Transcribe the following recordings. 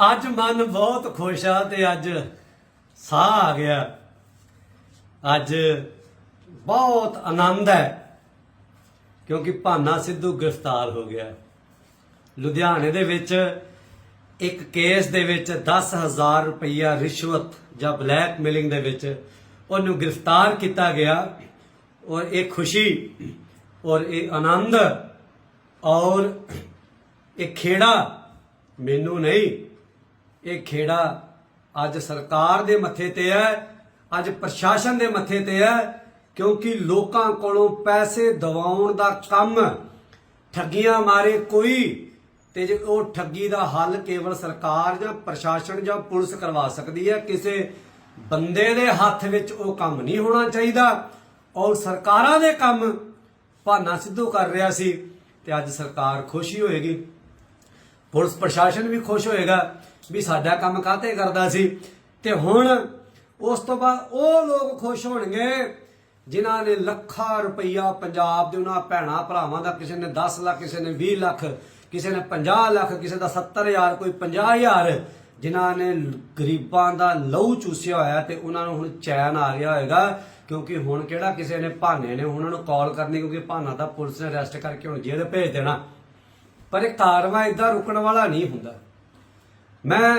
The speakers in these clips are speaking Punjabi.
ਅੱਜ ਮਨ ਬਹੁਤ ਖੁਸ਼ ਆ ਤੇ ਅੱਜ ਸਾਹ ਆ ਗਿਆ। ਅੱਜ ਬਹੁਤ ਆਨੰਦ ਹੈ, ਕਿਉਂਕਿ ਭਾਨਾ ਸਿੱਧੂ ਗ੍ਰਿਫਤਾਰ ਹੋ ਗਿਆ। ਲੁਧਿਆਣੇ ਦੇ ਵਿੱਚ ਇੱਕ ਕੇਸ ਦੇ ਵਿੱਚ 10000 ਰੁਪਈਆ ਰਿਸ਼ਵਤ ਜਾਂ ਬਲੈਕਮੇਲਿੰਗ ਦੇ ਵਿੱਚ ਉਹਨੂੰ ਗ੍ਰਿਫਤਾਰ ਕੀਤਾ ਗਿਆ ਔਰ ਇਹ ਖੁਸ਼ੀ ਔਰ ਇਹ ਆਨੰਦ ਔਰ ਇਹ ਖੇੜਾ ਮੈਨੂੰ ਨਹੀਂ ਇਹ ਖੇੜਾ ਅੱਜ ਸਰਕਾਰ ਦੇ ਮੱਥੇ ਤੇ ਹੈ, ਅੱਜ ਪ੍ਰਸ਼ਾਸਨ ਦੇ ਮੱਥੇ ਤੇ ਹੈ, ਕਿਉਂਕਿ ਲੋਕਾਂ ਕੋਲੋਂ ਪੈਸੇ ਦਵਾਉਣ ਦਾ ਕੰਮ ਠੱਗੀਆਂ ਮਾਰੇ ਕੋਈ, ਤੇ ਜੇ ਉਹ ਠੱਗੀ ਦਾ ਹੱਲ ਕੇਵਲ ਸਰਕਾਰ ਜਾਂ ਪ੍ਰਸ਼ਾਸਨ ਜਾਂ ਪੁਲਿਸ ਕਰਵਾ ਸਕਦੀ ਹੈ, ਕਿਸੇ ਬੰਦੇ ਦੇ ਹੱਥ ਵਿੱਚ ਉਹ ਕੰਮ ਨਹੀਂ ਹੋਣਾ ਚਾਹੀਦਾ। ਔਰ ਸਰਕਾਰਾਂ ਦੇ ਕੰਮ ਭਾਨਾ ਸਿੱਧੂ ਕਰ ਰਿਹਾ ਸੀ, ਤੇ ਅੱਜ ਸਰਕਾਰ ਖੁਸ਼ੀ ਹੋਏਗੀ। ਪੁਲਿਸ ਪ੍ਰਸ਼ਾਸਨ ਵੀ ਖੁਸ਼ ਹੋਏਗਾ ਵੀ ਸਾਡਾ ਕੰਮ ਕਾਹਤੇ ਕਰਦਾ ਸੀ। ਤੇ ਹੁਣ ਉਸ ਤੋਂ ਬਾਅਦ ਉਹ ਲੋਕ ਖੁਸ਼ ਹੋਣਗੇ ਜਿਨ੍ਹਾਂ ਨੇ ਲੱਖਾਂ ਰੁਪਈਆ ਪੰਜਾਬ ਦੇ ਉਹਨਾਂ ਭੈਣਾ ਭਰਾਵਾਂ ਦਾ, ਕਿਸੇ ਨੇ 10 ਲੱਖ, ਕਿਸੇ ਨੇ 20 ਲੱਖ, ਕਿਸੇ ਨੇ 50 ਲੱਖ, ਕਿਸੇ ਦਾ 70000 ਕੋਈ 50000 ਜਿਨ੍ਹਾਂ ਨੇ ਗਰੀਬਾਂ ਦਾ ਲਹੂ ਚੂਸਿਆ ਹੋਇਆ ਤੇ ਉਹਨਾਂ ਨੂੰ ਹੁਣ ਚੈਨ ਆ ਗਿਆ ਹੋਏਗਾ, ਕਿਉਂਕਿ ਹੁਣ ਕਿਹੜਾ ਕਿਸੇ ਨੇ ਭਾਨੇ ਨੇ ਉਹਨਾਂ ਨੂੰ ਕਾਲ ਕਰਨੀ, ਕਿਉਂਕਿ ਭਾਨਾ ਦਾ ਪੁਲਿਸ ਨੇ ਅਰੈਸਟ ਕਰਕੇ ਹੁਣ ਜੇਲ੍ਹ ਭੇਜ ਦੇਣਾ। ਪਰ ਇਹ ਕਾਰਵਾਈ ਇਦਾਂ ਰੁਕਣ ਵਾਲਾ ਨਹੀਂ ਹੁੰਦਾ। ਮੈਂ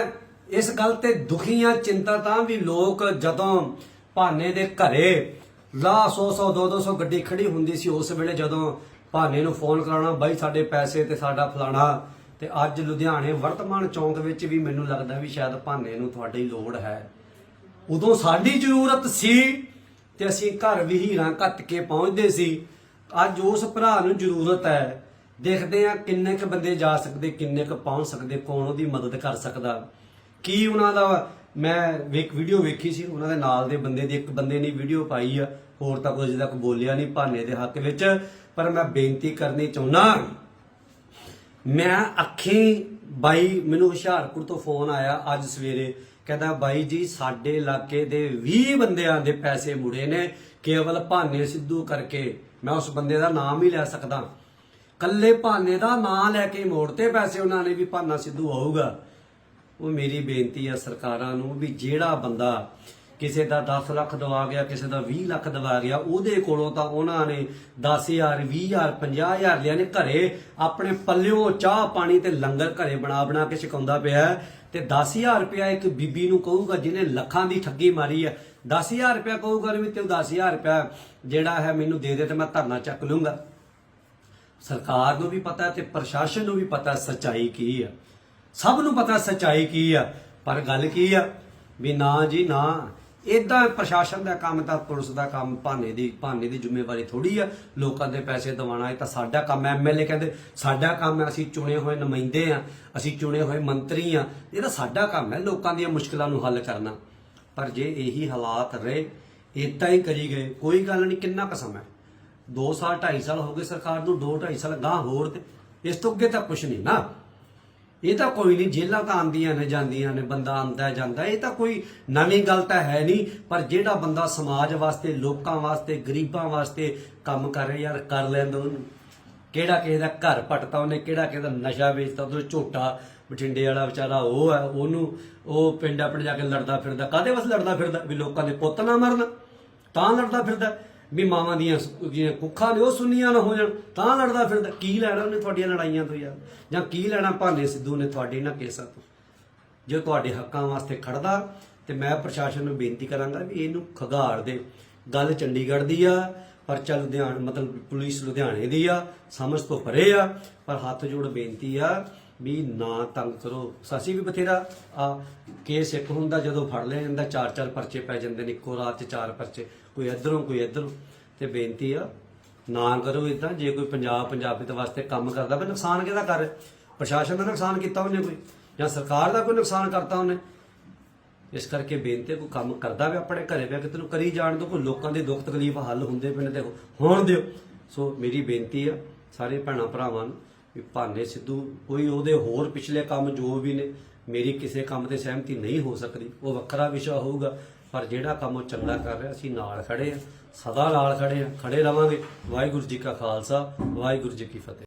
ਇਸ ਗੱਲ ਤੇ ਦੁਖੀ ਆ ਚਿੰਤਾ ਤਾਂ ਵੀ ਲੋਕ ਜਦੋਂ ਭਾਨੇ ਦੇ ਘਰੇ ਲਾ 100 100 200 200 ਗੱਡੀ ਖੜੀ ਹੁੰਦੀ ਸੀ, ਉਸ ਵੇਲੇ ਜਦੋਂ ਭਾਨੇ ਨੂੰ ਫੋਨ ਕਰਾਉਣਾ, ਬਾਈ ਸਾਡੇ ਪੈਸੇ ਤੇ ਸਾਡਾ ਫਲਾਣਾ, ਤੇ ਅੱਜ ਲੁਧਿਆਣੇ ਵਰਤਮਾਨ ਚੌਂਕ ਵਿੱਚ ਵੀ ਮੈਨੂੰ ਲੱਗਦਾ ਵੀ ਸ਼ਾਇਦ ਭਾਨੇ ਨੂੰ ਤੁਹਾਡੀ ਲੋੜ ਹੈ। ਉਦੋਂ ਸਾਡੀ ਜ਼ਰੂਰਤ ਸੀ ਤੇ ਅਸੀਂ ਘਰ ਵੀ ਹੀਰਾਂ ਕੱਟ ਕੇ ਪਹੁੰਚਦੇ ਸੀ। ਅੱਜ ਉਸ ਭਰਾ ਨੂੰ ਜ਼ਰੂਰਤ ਹੈ। ਦੇਖਦੇ ਆ ਕਿੰਨੇ ਕ ਬੰਦੇ ਜਾ ਸਕਦੇ, ਕਿੰਨੇ ਕ ਪਹੁੰਚ ਸਕਦੇ, ਕੌਣ ਉਹਦੀ ਮਦਦ ਕਰ ਸਕਦਾ। ਕੀ ਉਹਨਾਂ ਦਾ, ਮੈਂ ਇੱਕ ਵੀਡੀਓ ਵੇਖੀ ਸੀ, ਉਹਨਾਂ ਦੇ ਨਾਲ ਦੇ ਬੰਦੇ ਦੀ ਇੱਕ ਬੰਦੇ ਨੇ ਵੀਡੀਓ ਪਾਈ ਆ, ਹੋਰ ਤਾਂ ਕੁਝ ਤੱਕ ਬੋਲਿਆ ਨਹੀਂ ਭਾਨੇ ਦੇ ਹੱਕ ਵਿੱਚ, ਪਰ ਮੈਂ ਬੇਨਤੀ ਕਰਨੀ ਚਾਹੁੰਦਾ, ਮੈਂ ਅੱਖੀ ਬਾਈ, ਮੈਨੂੰ ਹੁਸ਼ਿਆਰਪੁਰ ਤੋਂ ਫੋਨ ਆਇਆ ਅੱਜ ਸਵੇਰੇ, ਕਹਿੰਦਾ ਬਾਈ ਜੀ, ਸਾਡੇ ਇਲਾਕੇ ਦੇ 20 ਬੰਦਿਆਂ ਦੇ ਪੈਸੇ ਮੁੜੇ ਨੇ, ਕੇਵਲ ਭਾਨੇ ਸਿੱਧੂ ਕਰਕੇ, ਮੈਂ ਉਸ ਬੰਦੇ ਦਾ ਨਾਮ ਹੀ ਲੈ ਸਕਦਾ। ਕੱਲੇ ਭਾਨੇ ਦਾ ਨਾਂ ਲੈ ਕੇ ਮੋੜਤੇ ਪੈਸੇ ਉਹਨਾਂ ਨੇ ਵੀ ਭਾਨਾ ਸਿੱਧੂ ਆਊਗਾ। ਉਹ ਮੇਰੀ ਬੇਨਤੀ ਆ ਸਰਕਾਰਾਂ ਨੂੰ ਵੀ ਜਿਹੜਾ ਬੰਦਾ ਕਿਸੇ ਦਾ 10 ਲੱਖ ਦਵਾ ਗਿਆ, ਕਿਸੇ ਦਾ 20 ਲੱਖ ਦਵਾ ਗਿਆ, ਉਹਦੇ ਕੋਲੋਂ ਤਾਂ ਉਹਨਾਂ ਨੇ 10000 20000 50000 ਲਿਆ ਨੇ ਘਰੇ। ਆਪਣੇ ਪੱਲਿਓਂ ਚਾਹ ਪਾਣੀ ਤੇ ਲੰਗਰ ਘਰੇ ਬਣਾ ਬਣਾ ਕੇ ਛਕਾਉਂਦਾ ਪਿਆ ਹੈ। ਤੇ 10000 ਰੁਪਇਆ ਇੱਕ ਬੀਬੀ ਨੂੰ ਕਹੂਗਾ ਜਿਹਨੇ ਲੱਖਾਂ ਦੀ ਠੱਗੀ ਮਾਰੀ ਹੈ। 10000 ਰੁਪਇਆ ਕਹੂਗਾ ਵੀ ਤੈਨੂੰ 10000 ਰੁਪਇਆ ਜਿਹੜਾ ਹੈ ਮੈਨੂੰ ਦੇ ਦੇ ਤੇ ਮੈਂ ਧਰਨਾ ਚੱਕ ਲੂੰਗਾ। ਸਰਕਾਰ ਨੂੰ ਵੀ ਪਤਾ ਹੈ ਤੇ ਪ੍ਰਸ਼ਾਸਨ ਨੂੰ ਵੀ ਪਤਾ ਸੱਚਾਈ ਕੀ ਆ। ਸਭ ਨੂੰ ਪਤਾ ਸੱਚਾਈ ਕੀ ਆ, ਪਰ ਗੱਲ ਕੀ ਆ? ਵੀ ਨਾ ਜੀ, ਨਾ। ਇਦਾਂ ਪ੍ਰਸ਼ਾਸਨ ਦਾ ਕੰਮ ਤਾਂ ਪੁਲਿਸ ਦਾ ਕੰਮ ਭਾਨੇ ਦੀ ਭਾਨੇ ਦੀ ਜ਼ਿੰਮੇਵਾਰੀ ਥੋੜੀ ਆ। ਲੋਕਾਂ ਦੇ ਪੈਸੇ ਦਿਵਾਉਣਾ ਇਹ ਤਾਂ ਸਾਡਾ ਕੰਮ ਹੈ ਐਮਐਲਏ ਕਹਿੰਦੇ, ਸਾਡਾ ਕੰਮ ਹੈ ਅਸੀਂ ਚੁਣੇ ਹੋਏ ਨੁਮਾਇੰਦੇ ਆ, ਅਸੀਂ ਚੁਣੇ ਹੋਏ ਮੰਤਰੀ ਆ। ਇਹ ਤਾਂ ਸਾਡਾ ਕੰਮ ਹੈ ਲੋਕਾਂ ਦੀਆਂ ਮੁਸ਼ਕਲਾਂ ਨੂੰ ਹੱਲ ਕਰਨਾ। ਪਰ ਜੇ ਇਹੀ ਹਾਲਾਤ ਰਹੇ ਇਦਾਂ ਹੀ ਕਰੀ ਗਏ, ਕੋਈ ਗੱਲ ਨਹੀਂ, ਕਿੰਨਾ ਕੁ ਸਮਾਂ 2 ਸਾਲ 2.5 ਸਾਲ ਹੋ ਗਏ ਸਰਕਾਰ ਨੂੰ 2 2.5 ਸਾਲ ਗਾਂ ਹੋਰ ਤੇ ਇਸ ਤੋਂ ਅੱਗੇ ਤਾਂ ਕੁਝ ਨਹੀਂ ਨਾ। ਇਹ ਤਾਂ ਕੋਈ ਨਹੀਂ ਜੇਲਾਂ ਤਾਂ ਆਉਂਦੀਆਂ ਨੇ, ਜਾਂਦੀਆਂ ਨੇ, ਬੰਦਾ ਆਉਂਦਾ ਜਾਂਦਾ ਇਹ ਤਾਂ ਕੋਈ ਨਵੀਂ ਗੱਲ ਤਾਂ ਹੈ ਨਹੀਂ, ਪਰ ਜਿਹੜਾ ਬੰਦਾ ਸਮਾਜ ਵਾਸਤੇ, ਲੋਕਾਂ ਵਾਸਤੇ, ਗਰੀਬਾਂ ਵਾਸਤੇ ਕੰਮ ਕਰ ਰਿਹਾ, ਯਾਰ ਕਰ ਲੈਂਦਾ ਉਹਨੂੰ। ਕਿਹੜਾ ਕਿਸੇ ਦਾ ਘਰ ਪਟਤਾ ਉਹਨੇ, ਕਿਹੜਾ ਕਿਸੇ ਦਾ ਨਸ਼ਾ ਵੇਚਤਾ, ਉਹਦੇ ਝੋਟਾ ਬਠਿੰਡੇ ਵਾਲਾ ਵਿਚਾਰਾ ਉਹ ਹੈ, ਉਹਨੂੰ ਉਹ ਪਿੰਡ ਆਪਣੇ ਜਾ ਕੇ ਲੜਦਾ ਫਿਰਦਾ। ਕਾਦੇ ਵਾਸਤੇ ਲੜਦਾ ਫਿਰਦਾ? ਵੀ ਲੋਕਾਂ ਦੇ ਪੁੱਤ ਨਾ ਮਰਨ। ਤਾਂ ਲੜਦਾ ਫਿਰਦਾ। ਵੀ ਮਾਵਾਂ ਦੀਆਂ ਜਿਹੜੀਆਂ ਕੁੱਖਾਂ ਨੇ ਉਹ ਸੁੰਨੀਆਂ ਨਾ ਹੋ ਜਾਣ, ਤਾਂ ਲੜਦਾ ਫਿਰਦਾ। ਕੀ ਲੈਣਾ ਉਹਨੇ ਤੁਹਾਡੀਆਂ ਲੜਾਈਆਂ ਤੋਂ ਯਾਰ? ਜਾਂ ਕੀ ਲੈਣਾ ਭਾਨੇ ਸਿੱਧੂ ਨੇ ਤੁਹਾਡੇ ਇਹਨਾਂ ਕੇਸਾਂ ਤੋਂ? ਜੇ ਤੁਹਾਡੇ ਹੱਕਾਂ ਵਾਸਤੇ ਖੜਦਾ, ਤੇ ਮੈਂ ਪ੍ਰਸ਼ਾਸਨ ਨੂੰ ਬੇਨਤੀ ਕਰਾਂਗਾ ਵੀ ਇਹਨੂੰ ਖਗਾੜ ਦੇ। ਗੱਲ ਚੰਡੀਗੜ੍ਹ ਦੀ ਆ, ਪਰ ਚੱਲ ਲੁਧਿਆਣ, ਮਤਲਬ ਪੁਲਿਸ ਲੁਧਿਆਣੇ ਦੀ ਆ, ਸਮਝ ਤੋਂ ਪਰੇ ਆ, ਪਰ ਹੱਥ ਜੋੜ ਬੇਨਤੀ ਆ ਵੀ ਨਾ ਤੰਗ ਕਰੋ। ਸਾਸੀ ਵੀ ਬਥੇਰਾ ਆ ਕੇਸ ਇੱਕ ਹੁੰਦਾ ਜਦੋਂ ਫੜ ਲਿਆ ਜਾਂਦਾ, ਚਾਰ ਚਾਰ ਪਰਚੇ ਪੈ ਜਾਂਦੇ ਨੇ, ਇੱਕੋ ਰਾਤ 'ਚ ਚਾਰ ਪਰਚੇ, ਕੋਈ ਇਧਰੋਂ ਕੋਈ ਇਧਰੋਂ। ਤੇ ਬੇਨਤੀ ਆ, ਨਾ ਕਰੋ ਇਦਾਂ ਜੇ ਕੋਈ ਪੰਜਾਬ ਪੰਜਾਬੀਤ ਵਾਸਤੇ ਕੰਮ ਕਰਦਾ, ਵੀ ਨੁਕਸਾਨ ਕਿਹਦਾ ਕਰ? ਪ੍ਰਸ਼ਾਸਨ ਦਾ ਨੁਕਸਾਨ ਕੀਤਾ ਉਹਨੇ ਕੋਈ? ਜਾਂ ਸਰਕਾਰ ਦਾ ਕੋਈ ਨੁਕਸਾਨ ਕਰਤਾ ਉਹਨੇ? ਇਸ ਕਰਕੇ ਬੇਨਤੀ ਹੈ ਕੋਈ ਕੰਮ ਕਰਦਾ ਵੀ ਆਪਣੇ ਘਰੇ ਪਿਆ ਕਿਤੇ ਨੂੰ ਕਰੀ ਜਾਣ ਦੋ ਕੋਈ ਲੋਕਾਂ ਦੇ ਦੁੱਖ ਤਕਲੀਫ ਹੱਲ ਹੁੰਦੇ ਪਏ ਨੇ ਤੇ ਹੋਣ ਦਿਓ। ਸੋ ਮੇਰੀ ਬੇਨਤੀ ਆ, ਸਾਰੇ ਭੈਣਾਂ ਭਰਾਵਾਂ ਨੂੰ ਵੀ ਭਾਨੇ ਸਿੱਧੂ, ਕੋਈ ਉਹਦੇ ਹੋਰ ਪਿਛਲੇ ਕੰਮ ਜੋ ਵੀ ਨੇ, ਮੇਰੀ ਕਿਸੇ ਕੰਮ ਤੇ ਸਹਿਮਤੀ ਨਹੀਂ ਹੋ ਸਕਦੀ। ਉਹ ਵੱਖਰਾ ਵਿਸ਼ਾ ਹੋਊਗਾ, ਪਰ ਜਿਹੜਾ ਕੰਮ ਉਹ ਚੰਗਾ ਕਰ ਰਿਹਾ, ਅਸੀਂ ਨਾਲ ਖੜੇ ਆ ਸਦਾ ਨਾਲ ਖੜੇ ਆ ਖੜੇ ਰਵਾਂਗੇ। ਵਾਹਿਗੁਰੂ ਜੀ ਕਾ ਖਾਲਸਾ, ਵਾਹਿਗੁਰੂ ਜੀ ਕੀ ਫਤਿਹ।